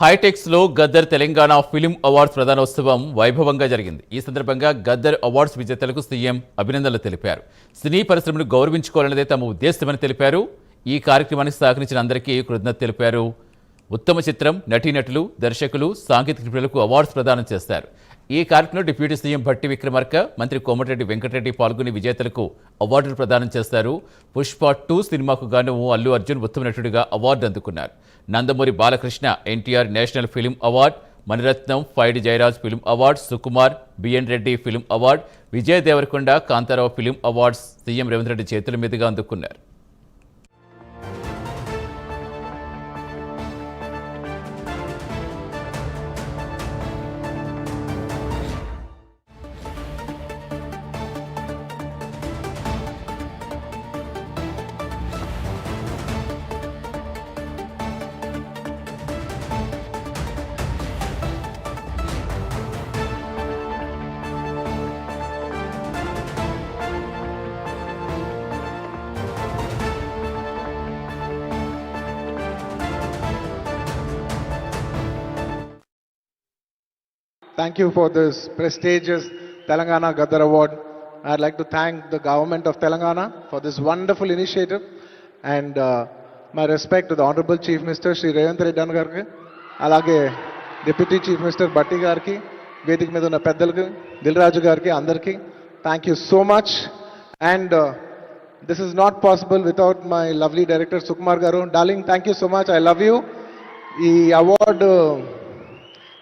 హైటెక్స్లో Gaddar Telangana film awards ప్రధానోత్సవం వైభవంగా జరిగింది. ఈ సందర్భంగా గద్దర్ అవార్డ్స్ విజేతలకు సీఎం అభినందనలు తెలిపారు. సినీ పరిశ్రమను గౌరవించుకోవాలన్నదే తమ ఉద్దేశమని తెలిపారు. ఈ కార్యక్రమానికి సహకరించిన అందరికీ కృతజ్ఞత తెలిపారు. ఉత్తమ చిత్రం నటీనటులు దర్శకులు సాంకేతిక నిపుణులకు అవార్డ్స్ ప్రదానం చేస్తారు. ఈ కార్యక్రమంలో డిప్యూటీ సీఎం భట్టి విక్రమార్క మంత్రి కోమటిరెడ్డి వెంకటరెడ్డి పాల్గొని విజేతలకు అవార్డులు ప్రదానం చేస్తారు. పుష్ప టూ సినిమాకు గాను అల్లు అర్జున్ ఉత్తమ నటుడిగా అవార్డు అందుకున్నారు. Nandamuri Balakrishna NTR national film award Maniratnam Paidi Jayaraj film award Sukumar BN Reddy film award Vijay Devarakonda Kantharao film awards CM Revanth Reddy చేతుల మీదుగా అందుకున్నారు. Thank you for this prestigious Telangana Gaddar Award. I'd like to thank the government of Telangana for this wonderful initiative and uh, my respect to the Honorable Chief Minister Sri Revanth Reddy అన్న గారికి అలాగే deputy chief minister బట్టి గారికి వేదిక మీద ఉన్న పెద్దలకు దిల్ రాజు గారికి అందరికీ thank you so much and this is not possible without my lovely director Sukumar garu darling thank you so much I love you ఈ award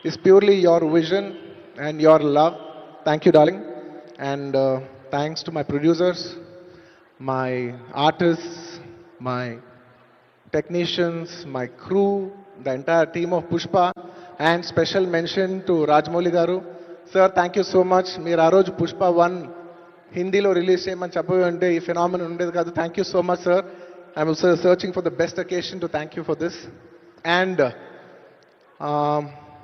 is purely your vision and your love. Thank you, darling. And uh, thanks to my producers, my artists, my technicians, my crew, the entire team of Pushpa, and special mention to Rajmoli Garu. Sir, thank you so much. మీరు ఆ రోజు Pushpa one హిందీలో release చేయమని చెప్పి ఉంటే ఈ phenomenon ఉండేది కాదు thank you so much sir I'm searching for the best occasion to thank you for this and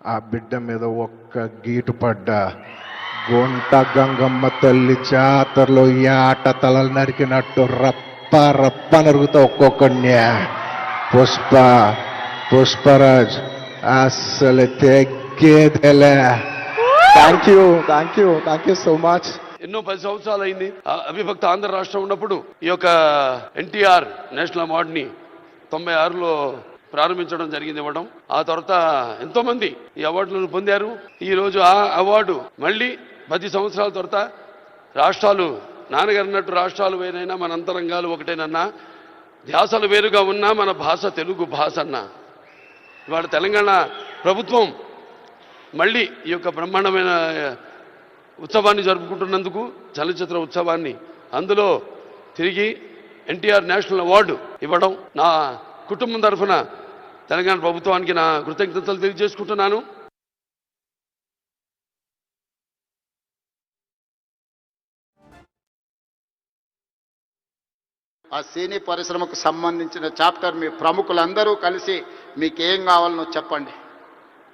ఆ బిడ్డ మీద ఒక్క గీటు పడ్డా. గుంట గంగమ్మ తల్లి జాతరలో ఈ ఆట తలలు నరికినట్టు రప్ప రప్ప నరుగుతా ఒక్కొక్కడిని. పుష్ప పుష్పరాజ్ అస్సలు తెగ్గేదెలే thank you thank you thank you so much ఎన్నో పది సంవత్సరాలు అయింది అవిభక్త ఆంధ్ర రాష్ట్రం ఉన్నప్పుడు ఈ యొక్క ఎన్టీఆర్ నేషనల్ అవార్డుని తొంభై ఆరులో ప్రారంభించడం జరిగింది ఇవ్వడం. ఆ తర్వాత ఎంతో మంది ఈ అవార్డులను పొందారు. ఈ రోజు ఆ అవార్డు మళ్ళీ పది సంవత్సరాల తర్వాత రాష్ట్రాలు నాన్నగారు అన్నట్టు రాష్ట్రాలు వేరైనా మన అంతరంగాలు ఒకటేనన్నా ధ్యాసలు వేరుగా ఉన్నా మన భాష తెలుగు భాష అన్న. ఇవాళ తెలంగాణ ప్రభుత్వం మళ్ళీ ఈ యొక్క బ్రహ్మాండమైన ఉత్సవాన్ని జరుపుకుంటున్నందుకు చలనచిత్ర ఉత్సవాన్ని అందులో తిరిగి ఎన్టీఆర్ నేషనల్ అవార్డు ఇవ్వడం నా కుటుంబం తరఫున తెలంగాణ ప్రభుత్వానికి నా కృతజ్ఞతలు తెలియజేసుకుంటున్నాను. ఆ సినీ పరిశ్రమకు సంబంధించిన చాప్టర్ మీ ప్రముఖులందరూ కలిసి మీకు ఏం కావాలనో చెప్పండి.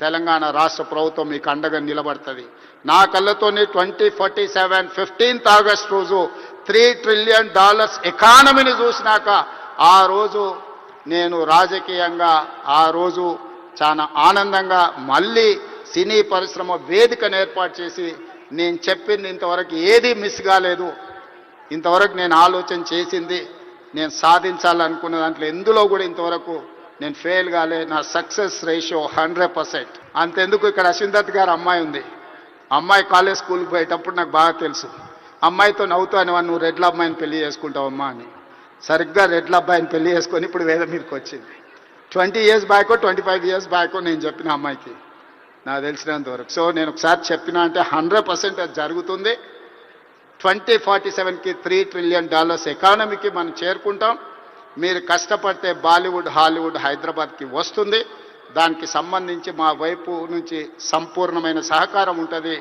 తెలంగాణ రాష్ట్ర ప్రభుత్వం మీకు అండగా నిలబడుతుంది. నా కళ్ళతోని twenty forty seven fifteenth August రోజు త్రీ ట్రిలియన్ డాలర్స్ ఎకానమీని చూసినాక ఆ రోజు నేను రాజకీయంగా ఆ రోజు చాలా ఆనందంగా మళ్ళీ సినీ పరిశ్రమ వేదికను ఏర్పాటు చేసి నేను చెప్పింది ఇంతవరకు ఏది మిస్ కాలేదు. ఇంతవరకు నేను ఆలోచన చేసింది నేను సాధించాలనుకున్న దాంట్లో ఎందులో కూడా ఇంతవరకు నేను ఫెయిల్ కాలే నా సక్సెస్ రేషియో హండ్రెడ్ పర్సెంట్ అంతెందుకు ఇక్కడ అశ్విందత్ గారు అమ్మాయి ఉంది. అమ్మాయి కాలేజ్ స్కూల్కి పోయేటప్పుడు నాకు బాగా తెలుసు. అమ్మాయితో నవ్వుతూ అనేవాడు నువ్వు రెడ్ల అమ్మాయిని పెళ్ళి చేసుకుంటావమ్మా అని. సరిగ్గా రెడ్ల అబ్బాయిని పెళ్ళి చేసుకొని ఇప్పుడు వేద మీదకి వచ్చింది. ట్వంటీ ఇయర్స్ బ్యాకో ట్వంటీ ఫైవ్ ఇయర్స్ బ్యాకో నేను చెప్పిన అమ్మాయికి. నాకు తెలిసినంత వరకు. సో నేను ఒకసారి చెప్పిన అంటే హండ్రెడ్ పర్సెంట్ అది జరుగుతుంది. ట్వంటీ ఫార్టీ సెవెన్కి త్రీ ట్రిలియన్ డాలర్స్ ఎకానమీకి మనం చేరుకుంటాం. మీరు కష్టపడితే బాలీవుడ్ హాలీవుడ్ హైదరాబాద్కి వస్తుంది. దానికి సంబంధించి మా వైపు నుంచి సంపూర్ణమైన సహకారం ఉంటుంది.